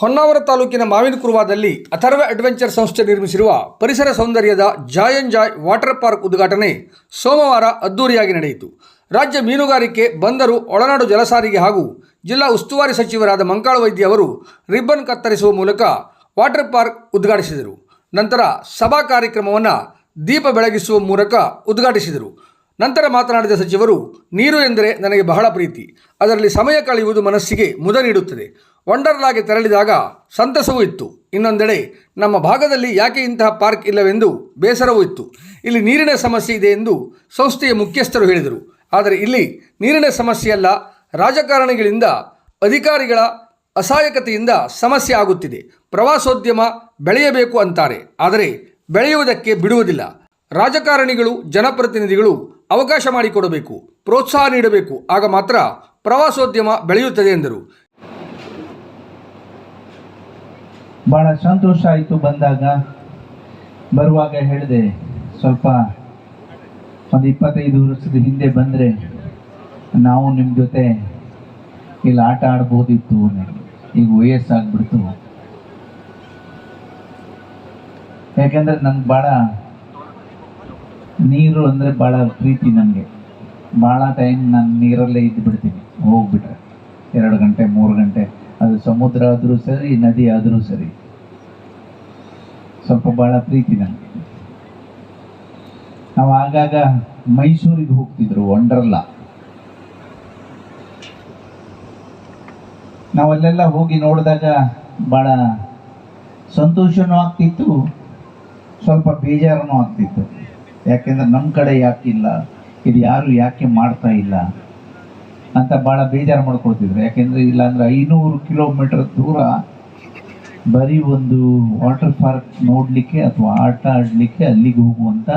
ಹೊನ್ನಾವರ ತಾಲೂಕಿನ ಮಾವಿನಕುರುವಾದಲ್ಲಿ ಅಥರ್ವ ಅಡ್ವೆಂಚರ್ ಸಂಸ್ಥೆ ನಿರ್ಮಿಸಿರುವ ಪರಿಸರ ಸೌಂದರ್ಯದ Joy and Joy water park ಉದ್ಘಾಟನೆ ಸೋಮವಾರ ಅದ್ದೂರಿಯಾಗಿ ನಡೆಯಿತು. ರಾಜ್ಯ ಮೀನುಗಾರಿಕೆ, ಬಂದರು, ಒಳನಾಡು ಜಲಸಾರಿಗೆ ಹಾಗೂ ಜಿಲ್ಲಾ ಉಸ್ತುವಾರಿ ಸಚಿವರಾದ ಮಂಕಾಳ ವೈದ್ಯ ಅವರು ರಿಬ್ಬನ್ ಕತ್ತರಿಸುವ ಮೂಲಕ ವಾಟರ್ ಪಾರ್ಕ್ ಉದ್ಘಾಟಿಸಿದರು. ನಂತರ ಸಭಾ ಕಾರ್ಯಕ್ರಮವನ್ನು ದೀಪ ಬೆಳಗಿಸುವ ಮೂಲಕ ಉದ್ಘಾಟಿಸಿದರು. ನಂತರ ಮಾತನಾಡಿದ ಸಚಿವರು, ನೀರು ಎಂದರೆ ನನಗೆ ಬಹಳ ಪ್ರೀತಿ. ಅದರಲ್ಲಿ ಸಮಯ ಕಳೆಯುವುದು ಮನಸ್ಸಿಗೆ ಮುದ ನೀಡುತ್ತದೆ. ವಂಡರ್ಲಾಗೆ ತೆರಳಿದಾಗ ಸಂತಸವೂ ಇತ್ತು. ಇನ್ನೊಂದೆಡೆ ನಮ್ಮ ಭಾಗದಲ್ಲಿ ಯಾಕೆ ಇಂತಹ ಪಾರ್ಕ್ ಇಲ್ಲವೆಂದು ಬೇಸರವೂ ಇತ್ತು. ಇಲ್ಲಿ ನೀರಿನ ಸಮಸ್ಯೆ ಇದೆ ಎಂದು ಸಂಸ್ಥೆಯ ಮುಖ್ಯಸ್ಥರು ಹೇಳಿದರು. ಆದರೆ ಇಲ್ಲಿ ನೀರಿನ ಸಮಸ್ಯೆಯಲ್ಲ ರಾಜಕಾರಣಿಗಳಿಂದ, ಅಧಿಕಾರಿಗಳ ಅಸಹಾಯಕತೆಯಿಂದ ಸಮಸ್ಯೆ ಆಗುತ್ತಿದೆ. ಪ್ರವಾಸೋದ್ಯಮ ಬೆಳೆಯಬೇಕು ಅಂತಾರೆ. ಆದರೆ ಬೆಳೆಯುವುದಕ್ಕೆ ಬಿಡುವುದಿಲ್ಲ. ರಾಜಕಾರಣಿಗಳು, ಜನಪ್ರತಿನಿಧಿಗಳು ಅವಕಾಶ ಮಾಡಿಕೊಡಬೇಕು, ಪ್ರೋತ್ಸಾಹ ನೀಡಬೇಕು. ಆಗ ಮಾತ್ರ ಪ್ರವಾಸೋದ್ಯಮ ಬೆಳೆಯುತ್ತದೆ ಎಂದರು. ಬಹಳ ಸಂತೋಷ ಆಯಿತು ಬಂದಾಗ. ಬರುವಾಗ ಹೇಳಿದೆ, ಸ್ವಲ್ಪ ಒಂದು ಇಪ್ಪತ್ತೈದು ವರ್ಷದ ಹಿಂದೆ ಬಂದರೆ ನಾವು ನಿಮ್ಮ ಜೊತೆ ಇಲ್ಲಿ ಆಟ ಆಡ್ಬೋದಿತ್ತು. ಈಗ ವಯಸ್ಸಾಗ್ಬಿಡ್ತು. ಯಾಕೆಂದ್ರೆ ನನ್ಗೆ ಭಾಳ ನೀರು ಅಂದರೆ ಭಾಳ ಪ್ರೀತಿ ನನಗೆ ಭಾಳ ಟೈಮ್ ನಾನು ನೀರಲ್ಲೇ ಇದ್ದು ಬಿಡ್ತೀನಿ ಹೋಗ್ಬಿಟ್ರೆ. ಎರಡು ಗಂಟೆ, ಮೂರು ಗಂಟೆ. ಅದು ಸಮುದ್ರ ಆದರೂ ಸರಿ, ನದಿ ಆದರೂ ಸರಿ. ಸ್ವಲ್ಪ ಭಾಳ ಪ್ರೀತಿ ನನಗೆ. ನಾವು ಆಗಾಗ ಮೈಸೂರಿಗೆ ಹೋಗ್ತಿದ್ರು ವಂಡರ್ಲಾ ನಾವಲ್ಲೆಲ್ಲ ಹೋಗಿ ನೋಡಿದಾಗ ಭಾಳ ಸಂತೋಷನೂ ಆಗ್ತಿತ್ತು, ಸ್ವಲ್ಪ ಬೇಜಾರನೂ ಆಗ್ತಿತ್ತು. ಯಾಕೆಂದ್ರೆ ನಮ್ಮ ಕಡೆ ಯಾಕಿಲ್ಲ, ಇದು ಯಾರು ಯಾಕೆ ಮಾಡ್ತಾ ಇಲ್ಲ? ಅಂತ ಭಾಳ ಬೇಜಾರು ಮಾಡ್ಕೊಳ್ತಿದ್ರು. ಯಾಕೆಂದ್ರೆ ಇಲ್ಲಾಂದ್ರೆ ಐನೂರು ಕಿಲೋಮೀಟರ್ ದೂರ ಬರೀ ಒಂದು ವಾಟರ್ ಪಾರ್ಕ್ ನೋಡಲಿಕ್ಕೆ ಅಥವಾ ಆಟ ಆಡಲಿಕ್ಕೆ ಅಲ್ಲಿಗೆ ಹೋಗುವಂಥ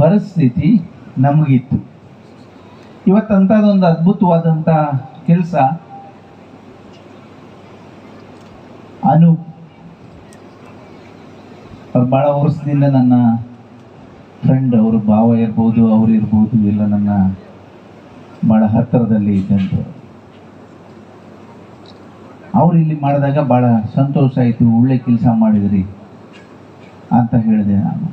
ಪರಿಸ್ಥಿತಿ ನಮಗಿತ್ತು. ಇವತ್ತಂಥದ್ದೊಂದು ಅದ್ಭುತವಾದಂಥ ಕೆಲಸ ಅನು ಅವ್ರು ಭಾಳ ವರ್ಷದಿಂದ ನನ್ನ ಫ್ರೆಂಡ್ ಅವರು ಭಾವ ಇರ್ಬೋದು, ಅವ್ರು ಇರ್ಬೋದು ಇಲ್ಲ ನನ್ನ ಭಾಳ ಹತ್ತಿರದಲ್ಲಿ ಇದ್ದಂಥವ್ರು ಅವ್ರು ಇಲ್ಲಿ ಮಾಡಿದಾಗ ಭಾಳ ಸಂತೋಷ ಆಯಿತು, ಒಳ್ಳೆ ಕೆಲಸ ಮಾಡಿದ್ರಿ ಅಂತ ಹೇಳಿದೆ ನಾನು.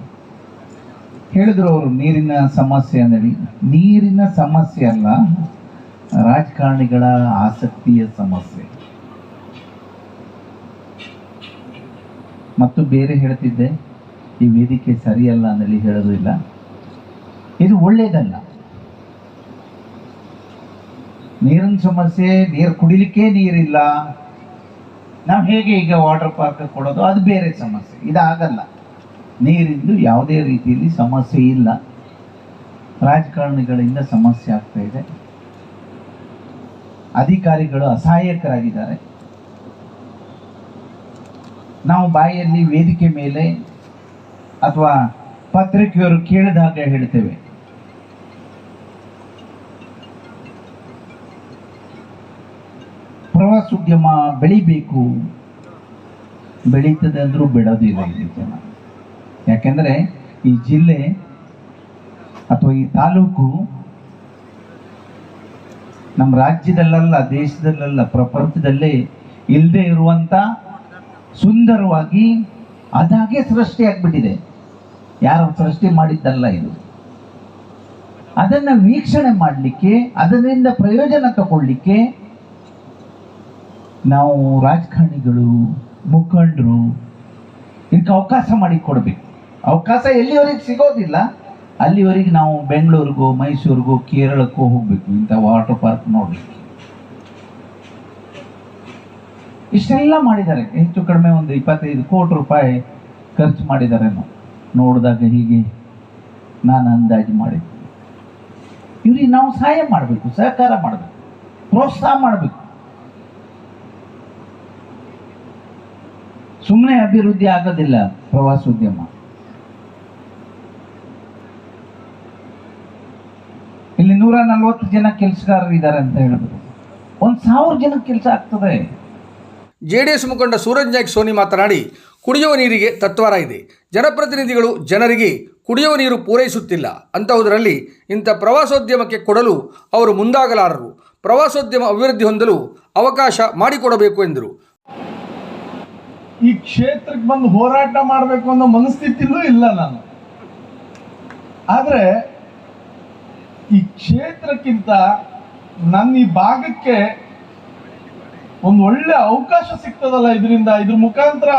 ಹೇಳಿದ್ರು ಅವರು, ನೀರಿನ ಸಮಸ್ಯೆ ಅಂದೇಳಿ ನೀರಿನ ಸಮಸ್ಯೆ ಅಲ್ಲ, ರಾಜಕಾರಣಿಗಳ ಆಸಕ್ತಿಯ ಸಮಸ್ಯೆ. ಮತ್ತು ಬೇರೆ ಹೇಳ್ತಿದ್ದೆ, ಈ ವೇದಿಕೆ ಸರಿಯಲ್ಲ ಅಂದೇಳಿ ಹೇಳೋದಿಲ್ಲ ಇದು ಒಳ್ಳೇದಲ್ಲ. ನೀರಿನ ಸಮಸ್ಯೆ, ನೀರು ಕುಡಿಲಿಕ್ಕೆ ನೀರಿಲ್ಲ. ನಾವು ಹೇಗೆ ಈಗ ವಾಟರ್ ಪಾರ್ಕ್ ಕೊಡೋದು? ಅದು ಬೇರೆ ಸಮಸ್ಯೆ. ಇದಾಗಲ್ಲ. ನೀರಿಂದು ಯಾವುದೇ ರೀತಿಯಲ್ಲಿ ಸಮಸ್ಯೆ ಇಲ್ಲ. ರಾಜಕಾರಣಿಗಳಿಂದ ಸಮಸ್ಯೆ ಆಗ್ತಾ ಇದೆ. ಅಧಿಕಾರಿಗಳು ಅಸಹಾಯಕರಾಗಿದ್ದಾರೆ. ನಾವು ಬಾಯಲ್ಲಿ ವೇದಿಕೆ ಮೇಲೆ ಅಥವಾ ಪತ್ರಿಕೆಯವರು ಕೇಳಿದಾಗ ಹೇಳ್ತೇವೆ. ಪ್ರವಾಸೋದ್ಯಮ ಬೆಳಿಬೇಕು. ಬೆಳೀತದೆ ಅಂದ್ರೂ ಬಿಡೋದಿಲ್ಲ ಇಲ್ಲಿ ಜನ. ಯಾಕೆಂದರೆ ಈ ಜಿಲ್ಲೆ ಅಥವಾ ಈ ತಾಲೂಕು ನಮ್ಮ ರಾಜ್ಯದಲ್ಲಲ್ಲ, ದೇಶದಲ್ಲಲ್ಲ, ಪ್ರಪಂಚದಲ್ಲೇ ಇಲ್ಲದೆ ಇರುವಂತ ಸುಂದರವಾಗಿ ಅದಾಗೆ ಸೃಷ್ಟಿ ಆಗ್ಬಿಟ್ಟಿದೆ. ಯಾರು ಸೃಷ್ಟಿ ಮಾಡಿದ್ದಲ್ಲ ಇದು. ಅದನ್ನ ವೀಕ್ಷಣೆ ಮಾಡಲಿಕ್ಕೆ, ಅದರಿಂದ ಪ್ರಯೋಜನ ತಗೊಳ್ಳಿಕ್ಕೆ ನಾವು ರಾಜಕಾರಣಿಗಳು, ಮುಖಂಡರು, ಇದಕ್ಕೆ ಅವಕಾಶ ಮಾಡಿ ಕೊಡಬೇಕು ಅವಕಾಶ ಎಲ್ಲಿವರೆಗೆ ಸಿಗೋದಿಲ್ಲ. ಅಲ್ಲಿವರೆಗೆ ನಾವು ಬೆಂಗಳೂರಿಗೋ, ಮೈಸೂರಿಗೋ, ಕೇರಳಕ್ಕೋ ಹೋಗಬೇಕು, ಇಂಥ ವಾಟರ್ ಪಾರ್ಕ್ ನೋಡಲಿಕ್ಕೆ. ಇಷ್ಟೆಲ್ಲ ಮಾಡಿದ್ದಾರೆ. ಹೆಚ್ಚು ಕಡಿಮೆ ಒಂದು ಇಪ್ಪತ್ತೈದು ಕೋಟಿ ರೂಪಾಯಿ ಖರ್ಚು ಮಾಡಿದ್ದಾರೆ ನೋಡಿದಾಗ ಹೀಗೆ ನಾನು ಅಂದಾಜು ಮಾಡಿದ್ದೆ. ಇವ್ರಿಗೆ ನಾವು ಸಹಾಯ ಮಾಡಬೇಕು, ಸಹಕಾರ ಮಾಡಬೇಕು, ಪ್ರೋತ್ಸಾಹ ಮಾಡಬೇಕು. ಸುಮ್ಮನೆ ಅಭಿವೃದ್ಧಿ ಆಗೋದಿಲ್ಲ ಪ್ರವಾಸೋದ್ಯಮ ಇಲ್ಲಿ ನೂರ ನಲ್ವತ್ತು ಜನ ಕೆಲಸಗಾರರು ಇದ್ದಾರೆ ಅಂತ ಹೇಳಿದ್ರು ಒಂದ್ ಸಾವಿರ ಜನ ಕೆಲಸ ಆಗ್ತದೆ. ಜೆಡಿಎಸ್ ಮುಖಂಡ ಸೂರಜ್ ನಾಯ್ಕ್ ಸೋನಿ ಮಾತನಾಡಿ, ಕುಡಿಯುವ ನೀರಿಗೆ ತತ್ವಾರ ಇದೆ. ಜನಪ್ರತಿನಿಧಿಗಳು ಜನರಿಗೆ ಕುಡಿಯುವ ನೀರು ಪೂರೈಸುತ್ತಿಲ್ಲ. ಅಂತಹುದರಲ್ಲಿ ಇಂಥ ಪ್ರವಾಸೋದ್ಯಮಕ್ಕೆ ಕೊಡಲು ಅವರು ಮುಂದಾಗಲಾರರು. ಪ್ರವಾಸೋದ್ಯಮ ಅಭಿವೃದ್ಧಿ ಹೊಂದಲು ಅವಕಾಶ ಮಾಡಿಕೊಡಬೇಕು ಎಂದರು. ಈ ಕ್ಷೇತ್ರಕ್ಕೆ ಬಂದು ಹೋರಾಟ ಮಾಡಬೇಕು ಅನ್ನೋ ಮನಸ್ಥಿತಿಲೂ ಇಲ್ಲ ನಾನು. ಆದ್ರೆ ಈ ಕ್ಷೇತ್ರಕ್ಕಿಂತ ನನ್ನ ಈ ಭಾಗಕ್ಕೆ ಒಂದು ಒಳ್ಳೆ ಅವಕಾಶ ಸಿಗ್ತದಲ್ಲ ಇದರಿಂದ, ಇದ್ರ ಮುಖಾಂತರ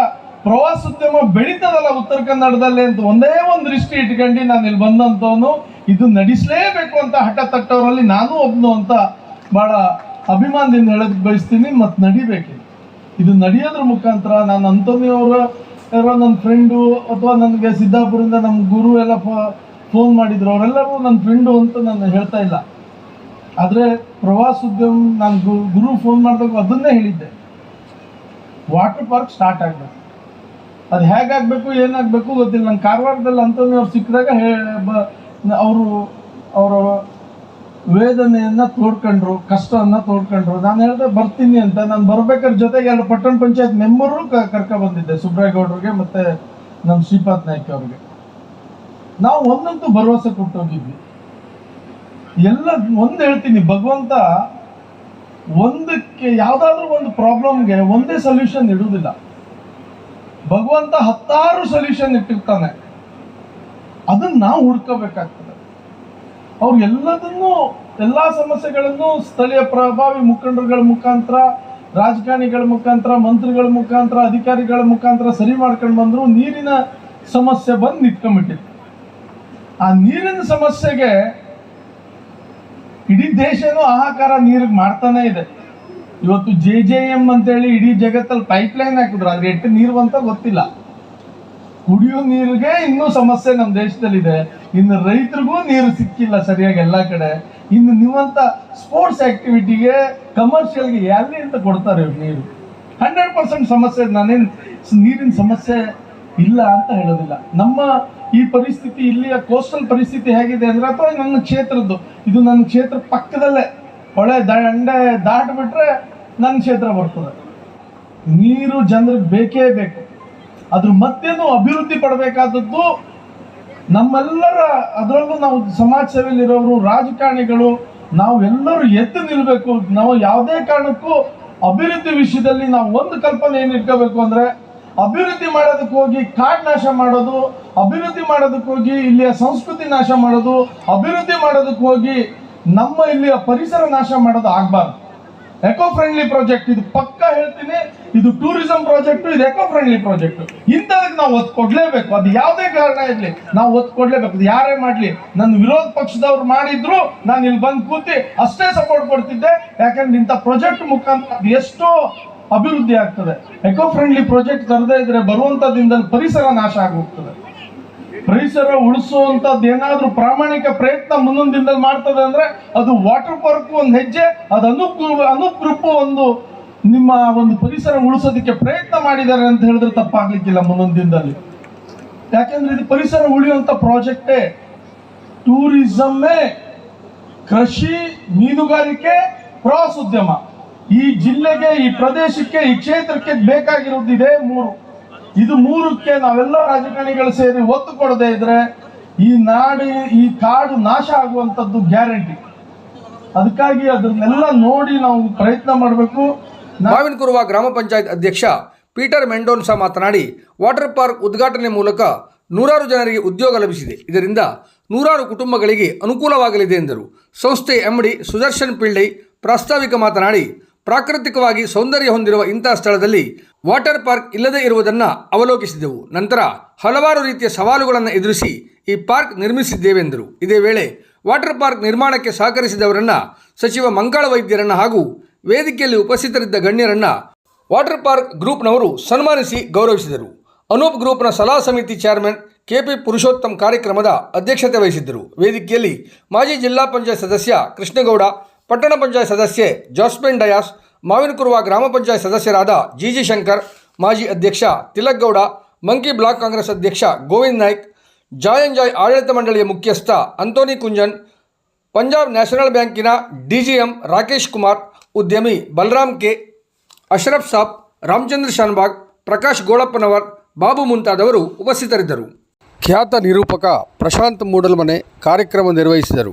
ಪ್ರವಾಸೋದ್ಯಮ ಬೆಳೀತದಲ್ಲ ಉತ್ತರ ಕನ್ನಡದಲ್ಲಿ ಅಂತ ಒಂದೇ ಒಂದು ದೃಷ್ಟಿ ಇಟ್ಕೊಂಡು ನಾನು ಇಲ್ಲಿ ಬಂದಂತವನು ಇದು ನಡೆಸಲೇಬೇಕು ಅಂತ ಹಠ ತಟ್ಟವರಲ್ಲಿ ನಾನು ಒಬ್ಬನು ಅಂತ ಬಹಳ ಅಭಿಮಾನದಿಂದ ಹೇಳೋದಕ್ಕೆ ಬಯಸ್ತೀನಿ ಮತ್ತು ನಡಿಬೇಕು ಇದು ನಡೆಯೋದ್ರ ಮುಖಾಂತರ ನಾನು ಅಂತೋನಿ ಅವರ, ಯಾರೋ ನನ್ನ ಫ್ರೆಂಡು ಅಥವಾ ನನಗೆ ಸಿದ್ದಾಪುರದಿಂದ ನಮ್ಮ ಗುರು ಎಲ್ಲ ಫೋನ್ ಮಾಡಿದ್ರು, ಅವರೆಲ್ಲರೂ ನನ್ನ ಫ್ರೆಂಡು ಅಂತ ನಾನು ಹೇಳ್ತಾ ಇಲ್ಲ. ಆದರೆ ಪ್ರವಾಸೋದ್ಯಮ ನಾನು ಗುರು ಫೋನ್ ಮಾಡಿದಾಗ ಅದನ್ನೇ ಹೇಳಿದ್ದೆ. ವಾಟರ್ ಪಾರ್ಕ್ ಸ್ಟಾರ್ಟ್ ಆಗಬೇಕು. ಅದು ಹೇಗಾಗಬೇಕು, ಏನಾಗಬೇಕು ಗೊತ್ತಿಲ್ಲ. ನಂಗೆ ಕಾರವಾರದಲ್ಲಿ ಅಂತೋನಿ ಅವ್ರು ಸಿಕ್ಕಿದಾಗ ಹೇ ಅವರು, ಅವರ ವೇದನೆಯನ್ನ ತೋಡ್ಕೊಂಡ್ರು, ಕಷ್ಟವನ್ನ ತೋಡ್ಕೊಂಡ್ರು. ನಾನು ಹೇಳಿದೆ ಬರ್ತೀನಿ ಅಂತ. ನಾನು ಬರ್ಬೇಕಾದ್ರ ಜೊತೆಗೆ ಎರಡು ಪಟ್ಟಣ ಪಂಚಾಯತ್ ಮೆಂಬರು ಬಂದಿದ್ದೆ ಸುಬ್ರಾಯಗೌಡ್ರಿಗೆ ಮತ್ತೆ ನಮ್ಮ ಶ್ರೀಪಾದ್ ನಾಯ್ಕ ಅವ್ರಿಗೆ. ನಾವು ಒಂದಂತೂ ಭರವಸೆ ಕೊಟ್ಟೋಗಿದ್ವಿ. ಎಲ್ಲ ಒಂದು ಹೇಳ್ತೀನಿ, ಭಗವಂತ ಒಂದಕ್ಕೆ ಯಾವ್ದಾದ್ರು ಒಂದು ಪ್ರಾಬ್ಲಮ್ಗೆ ಒಂದೇ ಸೊಲ್ಯೂಷನ್ ಇಡುವುದಿಲ್ಲ. ಭಗವಂತ ಹತ್ತಾರು ಸೊಲ್ಯೂಷನ್ ಇಟ್ಟಿರ್ತಾನೆ. ಅದನ್ನ ನಾವು ಹುಡ್ಕೋಬೇಕಾಗ್ತದೆ. ಅವ್ರು ಎಲ್ಲದನ್ನೂ ಎಲ್ಲ ಸಮಸ್ಯೆಗಳನ್ನು ಸ್ಥಳೀಯ ಪ್ರಭಾವಿ ಮುಖಂಡರುಗಳ ಮುಖಾಂತರ, ರಾಜಕಾರಣಿಗಳ ಮುಖಾಂತರ, ಮಂತ್ರಿಗಳ ಮುಖಾಂತರ, ಅಧಿಕಾರಿಗಳ ಮುಖಾಂತರ ಸರಿ ಮಾಡ್ಕೊಂಡು ಬಂದರು ನೀರಿನ ಸಮಸ್ಯೆ ಬಂದು ನಿಂತ್ಕೊಂಡ್ಬಿಟ್ಟಿದೆ. ಆ ನೀರಿನ ಸಮಸ್ಯೆಗೆ ಇಡೀ ದೇಶನೂ ಆಹಾಕಾರ ನೀರಿಗೆ ಮಾಡ್ತಾನೆ ಇದೆ. ಇವತ್ತು ಜೆ ಜೆ ಎಂ ಅಂತೇಳಿ ಇಡೀ ಜಗತ್ತಲ್ಲಿ ಪೈಪ್ ಲೈನ್ ಹಾಕಿದ್ರು ಅದ್ರ ಎಟ್ಟು ನೀರು ಅಂತ ಗೊತ್ತಿಲ್ಲ. ಕುಡಿಯೋ ನೀರಿಗೆ ಇನ್ನೂ ಸಮಸ್ಯೆ ನಮ್ಮ ದೇಶದಲ್ಲಿದೆ. ಇನ್ನು ರೈತರಿಗೂ ನೀರು ಸಿಕ್ಕಿಲ್ಲ ಸರಿಯಾಗಿ ಎಲ್ಲ ಕಡೆ. ಇನ್ನು ನಿಮ್ಮಂತ ಸ್ಪೋರ್ಟ್ಸ್ ಆಕ್ಟಿವಿಟಿಗೆ ಕಮರ್ಷಿಯಲ್ಗೆ ಎಲ್ಲಿ ಅಂತ ಕೊಡ್ತಾರೆ ನೀರು. ಹಂಡ್ರೆಡ್ ಪರ್ಸೆಂಟ್ ಸಮಸ್ಯೆ, ನಾನೇನು ನೀರಿನ ಸಮಸ್ಯೆ ಇಲ್ಲ ಅಂತ ಹೇಳೋದಿಲ್ಲ. ನಮ್ಮ ಈ ಪರಿಸ್ಥಿತಿ ಇಲ್ಲಿಯ ಕೋಸ್ಟಲ್ ಪರಿಸ್ಥಿತಿ ಹೇಗಿದೆ ಅಂದ್ರೆ ಅಥವಾ ನನ್ನ ಕ್ಷೇತ್ರದ್ದು? ಇದು ನನ್ನ ಕ್ಷೇತ್ರ ಪಕ್ಕದಲ್ಲೇ. ಹೊಳೆ ದಂಡೆ ದಾಟಿಬಿಟ್ರೆ ನನ್ನ ಕ್ಷೇತ್ರ ಬರ್ತದೆ. ನೀರು ಜನರಿಗೆ ಬೇಕೇ ಬೇಕು. ಅದ್ರ ಮಧ್ಯೆ ಅಭಿವೃದ್ಧಿ ಪಡಬೇಕಾದದ್ದು ನಮ್ಮೆಲ್ಲರ ಅದರಲ್ಲೂ ನಾವು ಸಮಾಜ ಸೇವೆಯಲ್ಲಿರೋರು ರಾಜಕಾರಣಿಗಳು ನಾವೆಲ್ಲರೂ ಎದ್ದು ನಿಲ್ಬೇಕು. ನಾವು ಯಾವುದೇ ಕಾರಣಕ್ಕೂ ಅಭಿವೃದ್ಧಿ ವಿಷಯದಲ್ಲಿ ನಾವು ಒಂದು ಕಲ್ಪನೆ ಏನು ಇಟ್ಕೋಬೇಕು ಅಂದ್ರೆ, ಅಭಿವೃದ್ಧಿ ಮಾಡೋದಕ್ಕೆ ಹೋಗಿ ಕಾಡ್ ನಾಶ ಮಾಡೋದು, ಅಭಿವೃದ್ಧಿ ಮಾಡೋದಕ್ಕೆ ಹೋಗಿ ಇಲ್ಲಿಯ ಸಂಸ್ಕೃತಿ ನಾಶ ಮಾಡೋದು, ಅಭಿವೃದ್ಧಿ ಮಾಡೋದಕ್ಕೆ ಹೋಗಿ ನಮ್ಮ ಇಲ್ಲಿಯ ಪರಿಸರ ನಾಶ ಮಾಡೋದು ಆಗ್ಬಾರ್ದು. ಎಕೋ ಫ್ರೆಂಡ್ಲಿ ಪ್ರಾಜೆಕ್ಟ್ ಇದು ಪಕ್ಕ ಹೇಳ್ತೀನಿ, ಇದು ಟೂರಿಸಂ ಪ್ರಾಜೆಕ್ಟ್ ಇದು ಎಕೋ ಫ್ರೆಂಡ್ಲಿ ಪ್ರಾಜೆಕ್ಟ್ ಇಂಥದಕ್ಕೆ ನಾವು ಒತ್ತು ಕೊಡ್ಲೇಬೇಕು. ಅದು ಯಾವುದೇ ಕಾರಣ ಇರಲಿ, ನಾವು ಒತ್ತು ಕೊಡ್ಲೇಬೇಕು. ಅದು ಯಾರೇ ಮಾಡ್ಲಿ ನನ್ನ ವಿರೋಧ ಪಕ್ಷದವ್ರು ಮಾಡಿದ್ರು, ನಾನು ಇಲ್ಲಿ ಬಂದು ಕೂತಿ ಅಷ್ಟೇ ಸಪೋರ್ಟ್ ಕೊಡ್ತಿದ್ದೆ. ಯಾಕಂದ್ರೆ ಇಂಥ ಪ್ರಾಜೆಕ್ಟ್ ಮುಖಾಂತರ ಅದು ಎಷ್ಟೋ ಅಭಿವೃದ್ಧಿ ಆಗ್ತದೆ. ಎಕೋ ಫ್ರೆಂಡ್ಲಿ ಪ್ರಾಜೆಕ್ಟ್ ತರದೇ ಇದ್ರೆ ಬರುವಂತ ದಿನದಲ್ಲಿ ಪರಿಸರ ನಾಶ ಆಗೋಗ್ತದೆ. ಪರಿಸರ ಉಳಿಸುವಂತದ್ದು ಏನಾದ್ರೂ ಪ್ರಾಮಾಣಿಕ ಪ್ರಯತ್ನ ಮುಂದೊಂದು ದಿನದಲ್ಲಿ ಮಾಡ್ತದೆ ಅಂದ್ರೆ ಅದು ವಾಟರ್ ಪಾರ್ಕ್ ಒಂದು ಹೆಜ್ಜೆ, ಅದು ಅನೂಪ್ ಅನುಗ್ರೂಪ ಒಂದು ನಿಮ್ಮ ಒಂದು ಪರಿಸರ ಉಳಿಸೋದಕ್ಕೆ ಪ್ರಯತ್ನ ಮಾಡಿದ್ದಾರೆ ಅಂತ ಹೇಳಿದ್ರೆ ತಪ್ಪಾಗ್ಲಿಕ್ಕಿಲ್ಲ ಮುಂದೊಂದು ದಿನದಲ್ಲಿ. ಯಾಕೆಂದ್ರೆ ಇದು ಪರಿಸರ ಉಳಿಯುವಂತ ಪ್ರಾಜೆಕ್ಟೇ ಟೂರಿಸಮ್ಮೇ ಕೃಷಿ, ಮೀನುಗಾರಿಕೆ, ಪ್ರವಾಸೋದ್ಯಮ. ಈ ಜಿಲ್ಲೆಗೆ, ಈ ಪ್ರದೇಶಕ್ಕೆ, ಈ ಕ್ಷೇತ್ರಕ್ಕೆ ಬೇಕಾಗಿರೋದಿದೆ ಮೂರು. ಇದು ಮೂರಕ್ಕೆ ನಾವೆಲ್ಲ ರಾಜಕಾರಣಿಗಳು ಸೇರಿ ಒತ್ತು ಕೊಡದೇ ಇದ್ರೆ ಈ ನಾಡಿ, ಈ ಕಾಡು ನಾಶ ಆಗುವಂಥದ್ದು ಗ್ಯಾರಂಟಿ. ಅದಕ್ಕಾಗಿ ಅದನ್ನೆಲ್ಲ ನೋಡಿ ನಾವು ಪ್ರಯತ್ನ ಮಾಡಬೇಕು. ಮಾವಿನಕುರುವ ಗ್ರಾಮ ಪಂಚಾಯತ್ ಅಧ್ಯಕ್ಷ ಪೀಟರ್ ಮೆಂಡೋನ್ಸಾ ಮಾತನಾಡಿ, ವಾಟರ್ ಪಾರ್ಕ್ ಉದ್ಘಾಟನೆ ಮೂಲಕ ನೂರಾರು ಜನರಿಗೆ ಉದ್ಯೋಗ ಲಭಿಸಿದೆ. ಇದರಿಂದ ನೂರಾರು ಕುಟುಂಬಗಳಿಗೆ ಅನುಕೂಲವಾಗಲಿದೆ ಎಂದರು. ಸಂಸ್ಥೆ ಎಂಡಿ ಸುದರ್ಶನ್ ಪಿಳ್ಳೈ ಪ್ರಾಸ್ತಾವಿಕ ಮಾತನಾಡಿ ಪ್ರಾಕೃತಿಕವಾಗಿ ಸೌಂದರ್ಯ ಹೊಂದಿರುವ ಇಂತಹ ಸ್ಥಳದಲ್ಲಿ ವಾಟರ್ ಪಾರ್ಕ್ ಇಲ್ಲದೇ ಇರುವುದನ್ನು ಅವಲೋಕಿಸಿದೆವು. ನಂತರ ಹಲವಾರು ರೀತಿಯ ಸವಾಲುಗಳನ್ನು ಎದುರಿಸಿ ಈ ಪಾರ್ಕ್ ನಿರ್ಮಿಸಿದ್ದೇವೆಂದರು. ಇದೇ ವೇಳೆ ವಾಟರ್ ಪಾರ್ಕ್ ನಿರ್ಮಾಣಕ್ಕೆ ಸಹಕರಿಸಿದವರನ್ನ ಸಚಿವ ಮಂಗಳ ವೈದ್ಯರನ್ನ ಹಾಗೂ ವೇದಿಕೆಯಲ್ಲಿ ಉಪಸ್ಥಿತರಿದ್ದ ಗಣ್ಯರನ್ನ ವಾಟರ್ ಪಾರ್ಕ್ ಗ್ರೂಪ್ನವರು ಸನ್ಮಾನಿಸಿ ಗೌರವಿಸಿದರು. ಅನೂಪ್ ಗ್ರೂಪ್ನ ಸಲಹಾ ಸಮಿತಿ ಚೇರ್ಮನ್ ಕೆಪಿ ಪುರುಷೋತ್ತಮ್ ಕಾರ್ಯಕ್ರಮದ ಅಧ್ಯಕ್ಷತೆ ವಹಿಸಿದ್ದರು. ವೇದಿಕೆಯಲ್ಲಿ ಮಾಜಿ ಜಿಲ್ಲಾ ಪಂಚಾಯತ್ ಸದಸ್ಯ ಕೃಷ್ಣಗೌಡ ಪಟ್ಟಣ ಪಂಚಾಯತ್ ಸದಸ್ಯೆ ಜಾಸ್ಮಿನ್ ಡಯಾಸ್, ಮಾವಿನಕುರುವ ಗ್ರಾಮ ಪಂಚಾಯತ್ ಸದಸ್ಯರಾದ ಜಿಜಿ ಶಂಕರ್, ಮಾಜಿ ಅಧ್ಯಕ್ಷ ತಿಲಕ್ ಗೌಡ ಮಂಕಿ ಬ್ಲಾಕ್ ಕಾಂಗ್ರೆಸ್ ಅಧ್ಯಕ್ಷ ಗೋವಿಂದ್ ನಾಯ್ಕ್ ಜಾಯನ್ ಜಾಯ್ ಆಡಳಿತ ಮಂಡಳಿಯ ಮುಖ್ಯಸ್ಥ ಅಂತೋನಿ ಕುಂಜನ್, ಪಂಜಾಬ್ ನ್ಯಾಷನಲ್ ಬ್ಯಾಂಕಿನ ಡಿಜಿಎಂ ರಾಕೇಶ್ ಕುಮಾರ್, ಉದ್ಯಮಿ ಬಲರಾಮ್ ಕೆ, ಅಶ್ರಫ್ ಸಾಬ್, ರಾಮಚಂದ್ರ ಶಾನ್ಬಾಗ್, ಪ್ರಕಾಶ್ ಗೋಳಪ್ಪನವರ್, ಬಾಬು ಮುಂತಾದವರು ಉಪಸ್ಥಿತರಿದ್ದರು. ಖ್ಯಾತ ನಿರೂಪಕ ಪ್ರಶಾಂತ್ ಮೂಡಲ್ಮನೆ ಕಾರ್ಯಕ್ರಮ ನಿರ್ವಹಿಸಿದರು.